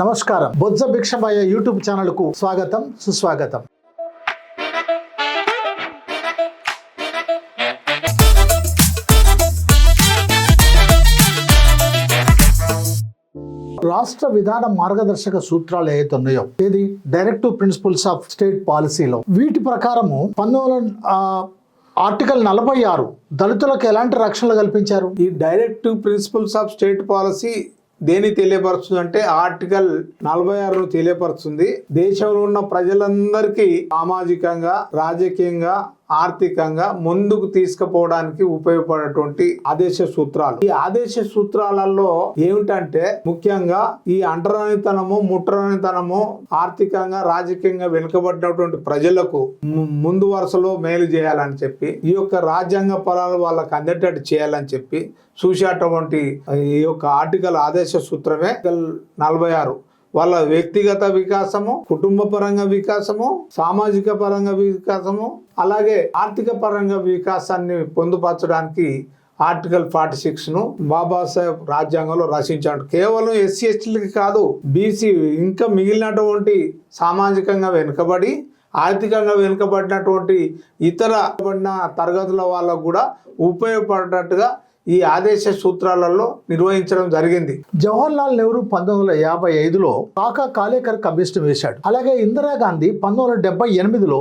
నమస్కారం. బొజ్జ భిక్షమయ్య యూట్యూబ్ ఛానల్కు స్వాగతం సుస్వాగతం. రాష్ట్ర విధాన మార్గదర్శక సూత్రాలు ఏవైతే ఉన్నాయో ఇది డైరెక్టివ్ ప్రిన్సిపల్స్ ఆఫ్ స్టేట్ పాలసీలో వీటి ప్రకారము పంతొమ్మిది ఆర్టికల్ నలభై ఆరు దళితులకు ఎలాంటి రక్షణలు కల్పించారు? ఈ directive principles of state policy దేని తెలియపరుస్తుంది అంటే ఆర్టికల్ నలభై ఆరు తెలియపరుస్తుంది. దేశంలో ఉన్న ప్రజలందరికీ సామాజికంగా రాజకీయంగా ఆర్థికంగా ముందుకు తీసుకుపోవడానికి ఉపయోగపడేటువంటి ఆదేశ సూత్రాలు. ఈ ఆదేశ సూత్రాలలో ఏమిటంటే ముఖ్యంగా ఈ అంటరానితనము ముట్టరానితనము ఆర్థికంగా రాజకీయంగా వెనుకబడినటువంటి ప్రజలకు ము- ముందు వరుసలో మేలు చేయాలని చెప్పి ఈ యొక్క రాజ్యాంగ ఫలాలు వాళ్ళకి అందేటట్టు చేయాలని చెప్పి చూసేటువంటి ఈ యొక్క ఆర్టికల్ ఆదేశ సూత్రమే నలభై ఆరు వాళ్ళ వ్యక్తిగత వికాసము కుటుంబ పరంగా వికాసము సామాజిక పరంగా వికాసము అలాగే ఆర్థిక పరంగా వికాసాన్ని పొందుపరచడానికి ఆర్టికల్ ఫార్టీ సిక్స్ను బాబాసాహెబ్ రాజ్యాంగంలో రచించాడు. కేవలం ఎస్సీ ఎస్టీలకి కాదు బీసీ ఇంకా మిగిలినటువంటి సామాజికంగా వెనుకబడి ఆర్థికంగా వెనుకబడినటువంటి ఇతర పడిన తరగతుల వాళ్ళకు కూడా ఉపయోగపడేటట్టుగా ఈ ఆదేశ సూత్రాలలో నిర్వహించడం జరిగింది. జవహర్ లాల్ నెహ్రూ పంతొమ్మిది వందల యాభై ఐదులో కాకా కాలేకర్ కమిషన్ వేశాడు. అలాగే ఇందిరాగాంధీ పంతొమ్మిది వందల డెబ్బై ఎనిమిదిలో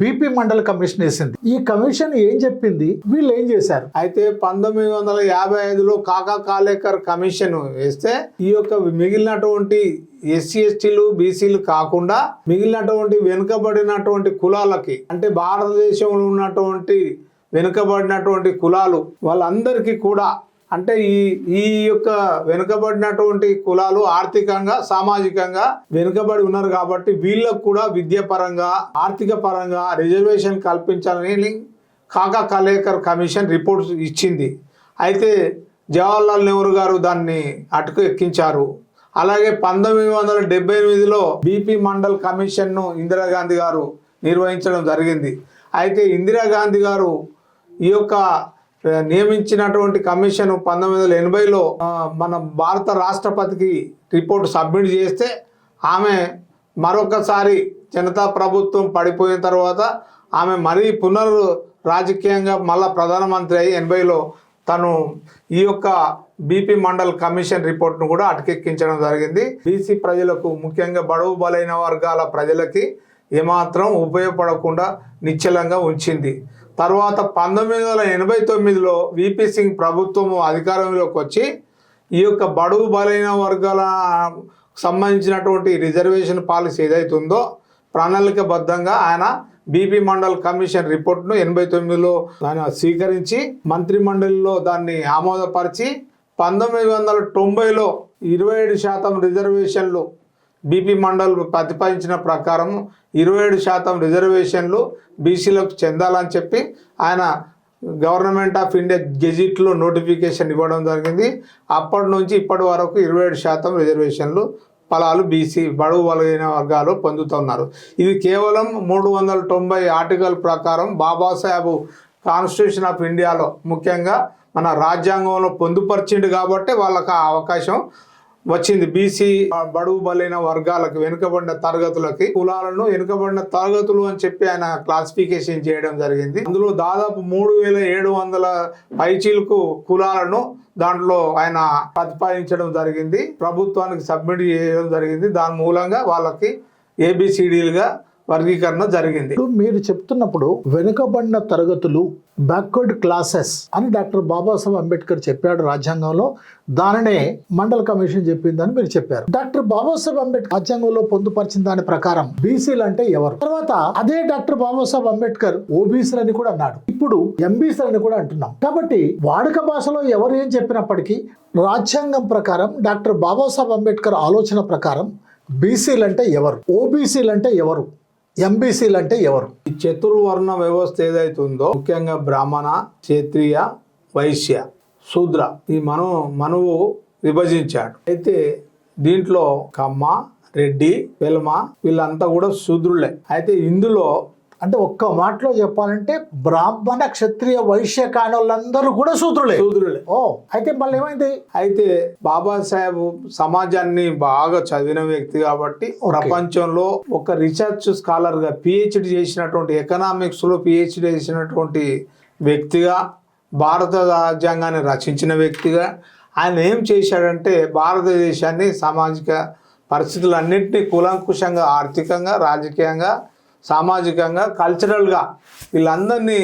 బీపీ మండల్ కమిషన్ వేసింది. ఈ కమిషన్ ఏం చెప్పింది? వీళ్ళు ఏం చేశారు? అయితే పంతొమ్మిది వందల యాభై ఐదులో కాకా కాలేకర్ కమిషన్ వేస్తే ఈ యొక్క మిగిలినటువంటి ఎస్సీ ఎస్టీలు బీసీలు కాకుండా మిగిలినటువంటి వెనుకబడినటువంటి కులాలకి అంటే భారతదేశంలో ఉన్నటువంటి వెనుకబడినటువంటి కులాలు వాళ్ళందరికీ కూడా అంటే ఈ ఈ యొక్క వెనుకబడినటువంటి కులాలు ఆర్థికంగా సామాజికంగా వెనుకబడి ఉన్నారు కాబట్టి వీళ్ళకు కూడా విద్యాపరంగా ఆర్థిక పరంగా రిజర్వేషన్ కల్పించాలని కాకా కలేకర్ కమిషన్ రిపోర్ట్ ఇచ్చింది. అయితే జవహర్లాల్ నెహ్రూ గారు దాన్ని అటుకు ఎక్కించారు. అలాగే పంతొమ్మిది వందల డెబ్బై ఎనిమిదిలో బీపీ మండల్ కమిషన్ను ఇందిరాగాంధీ గారు నిర్వహించడం జరిగింది. అయితే ఇందిరాగాంధీ గారు ఈ యొక్క నియమించినటువంటి కమిషన్ పంతొమ్మిది వందల ఎనభైలో మన భారత రాష్ట్రపతికి రిపోర్ట్ సబ్మిట్ చేస్తే ఆమె మరొకసారి జనతా ప్రభుత్వం పడిపోయిన తర్వాత ఆమె మరీ పునర్ రాజకీయంగా మళ్ళా ప్రధానమంత్రి అయి ఎనభైలో తను ఈ యొక్క బీపీ మండల్ కమిషన్ రిపోర్ట్ను కూడా అటకెక్కించడం జరిగింది. బీసీ ప్రజలకు ముఖ్యంగా బడుగు బలైన వర్గాల ప్రజలకి ఏమాత్రం ఉపయోగపడకుండా నిశ్చలంగా ఉంచింది. తర్వాత పంతొమ్మిది వందల ఎనభై తొమ్మిదిలో విపి సింగ్ ప్రభుత్వము అధికారంలోకి వచ్చి ఈ యొక్క బడుగు బలైన వర్గాల సంబంధించినటువంటి రిజర్వేషన్ పాలసీ ఏదైతే ఉందో ప్రణాళికబద్ధంగా ఆయన బీపీ మండల్ కమిషన్ రిపోర్ట్ను ఎనభై తొమ్మిదిలో దాన్ని స్వీకరించి మంత్రి మండలిలో దాన్ని ఆమోదపరిచి పంతొమ్మిది వందల తొంభైలో ఇరవై ఏడు శాతం రిజర్వేషన్లు బీపీ మండల్ ప్రతిపాదించిన ప్రకారం ఇరవై ఏడు శాతం రిజర్వేషన్లు బీసీలకు చెందాలని చెప్పి ఆయన గవర్నమెంట్ ఆఫ్ ఇండియా గెజిట్లో నోటిఫికేషన్ ఇవ్వడం జరిగింది. అప్పటి నుంచి ఇప్పటి వరకు ఇరవై ఏడు శాతం రిజర్వేషన్లు ఫలాలు బీసీ బడుగు బలైన వర్గాలు పొందుతున్నారు. ఇది కేవలం మూడు వందల తొంభై ఆర్టికల్ ప్రకారం బాబాసాహెబ్ కాన్స్టిట్యూషన్ ఆఫ్ ఇండియాలో ముఖ్యంగా మన రాజ్యాంగంలో పొందుపరిచిండు కాబట్టి వాళ్ళకి ఆ అవకాశం వచ్చింది. బీసీ బడుగు బలైన వర్గాలకు వెనుకబడిన తరగతులకి కులాలను వెనుకబడిన తరగతులు అని చెప్పి ఆయన క్లాసిఫికేషన్ చేయడం జరిగింది. అందులో దాదాపు మూడు వేల ఏడు వందల పైచీలకు కులాలను దాంట్లో ఆయన ప్రతిపాదించడం జరిగింది. ప్రభుత్వానికి సబ్మిట్ చేయడం జరిగింది. దాని మూలంగా వాళ్ళకి ఏబిసిడీలుగా వర్గీకరణ జరిగింది. మీరు చెప్తున్నప్పుడు వెనుకబడిన తరగతులు బ్యాక్వర్డ్ క్లాసెస్ అని డాక్టర్ బాబాసాహెబ్ అంబేద్కర్ చెప్పాడు రాజ్యాంగంలో. దానినే మండల కమిషన్ చెప్పిందని మీరు చెప్పారు. డాక్టర్ బాబాసాహెబ్ అంబేద్కర్ రాజ్యాంగంలో పొందుపరిచిన దాని ప్రకారం బీసీలు అంటే ఎవరు? తర్వాత అదే డాక్టర్ బాబాసాహెబ్ అంబేద్కర్ ఓబీసీలు అని కూడా అన్నాడు. ఇప్పుడు ఎంబీసీలు అని కూడా అంటున్నాం. కాబట్టి వాడుక భాషలో ఎవరు ఏం చెప్పినప్పటికీ రాజ్యాంగం ప్రకారం డాక్టర్ బాబాసాహెబ్ అంబేద్కర్ ఆలోచన ప్రకారం బీసీలు అంటే ఎవరు? ఓబీసీలు అంటే ఎవరు? ఎంబీసీలు అంటే ఎవరు? ఈ చతుర్వర్ణ వ్యవస్థ ఏదైతే ఉందో ముఖ్యంగా బ్రాహ్మణ క్షత్రియ వైశ్య శూద్ర. ఈ మను మనువు విభజించాడు. అయితే దీంట్లో కమ్మ రెడ్డి వెల్మ వీళ్ళంతా కూడా శూద్రులే. అయితే ఇందులో అంటే ఒక్క మాటలో చెప్పాలంటే బ్రాహ్మణ క్షత్రియ వైశ్య కానోళ్ళందరూ కూడా శూద్రులే. శూద్రులే. ఓ అయితే మళ్ళీ ఏమైంది? అయితే బాబాసాహెబ్ సమాజాన్ని బాగా చదివిన వ్యక్తి కాబట్టి ప్రపంచంలో ఒక రీసెర్చ్ స్కాలర్గా పిహెచ్డి చేసినటువంటి ఎకనామిక్స్లో పిహెచ్డి చేసినటువంటి వ్యక్తిగా భారత రాజ్యాంగాన్ని రచించిన వ్యక్తిగా ఆయన ఏం చేశాడంటే భారతదేశాన్ని సామాజిక పరిస్థితులన్నింటినీ కూలంకుషంగా ఆర్థికంగా రాజకీయంగా సామాజికంగా కల్చరల్గా వీళ్ళందరినీ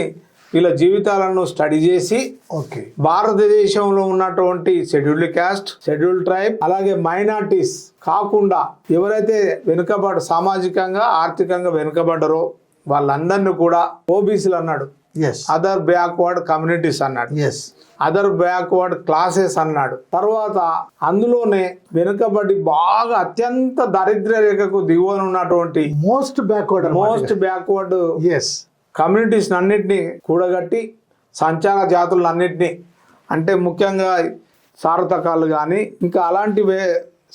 వీళ్ళ జీవితాలను స్టడీ చేసి ఓకే. భారతదేశంలో ఉన్నటువంటి షెడ్యూల్డ్ క్యాస్ట్ షెడ్యూల్డ్ ట్రైబ్ అలాగే మైనార్టీస్ కాకుండా ఎవరైతే వెనుకబడ సామాజికంగా ఆర్థికంగా వెనుకబడ్డారో వాళ్ళందరినీ కూడా ఓబీసీలు అన్నాడు. అదర్ బ్యాక్వర్డ్ కమ్యూనిటీస్ అన్నాడు. అదర్ బ్యాక్వర్డ్ క్లాసెస్ అన్నాడు. తర్వాత అందులోనే వెనుకబడి బాగా అత్యంత దరిద్ర రేఖకు దిగువన ఉన్నటువంటి most backward most backward S communities అన్నిటినీ కూడగట్టి సంచార జాతులన్నిటినీ అంటే ముఖ్యంగా సారతకాలు కానీ ఇంకా అలాంటి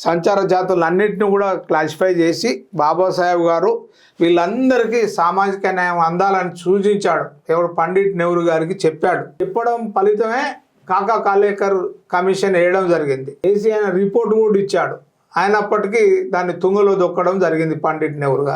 సంచార జాతులన్నిటిని కూడా క్లాసిఫై చేసి బాబాసాహెబ్ గారు వీళ్ళందరికీ సామాజిక న్యాయం అందాలని సూచించాడు. ఎవరు పండిట్ నెహ్రూ గారికి చెప్పాడు. చెప్పడం ఫలితమే కాకా కాలేకర్ కమిషన్ వేయడం జరిగింది. వేసి ఆయన రిపోర్ట్ కూడా ఇచ్చాడు. అయినప్పటికీ దాన్ని తుంగలో దొక్కడం జరిగింది పండిట్ నెహ్రూ గారు.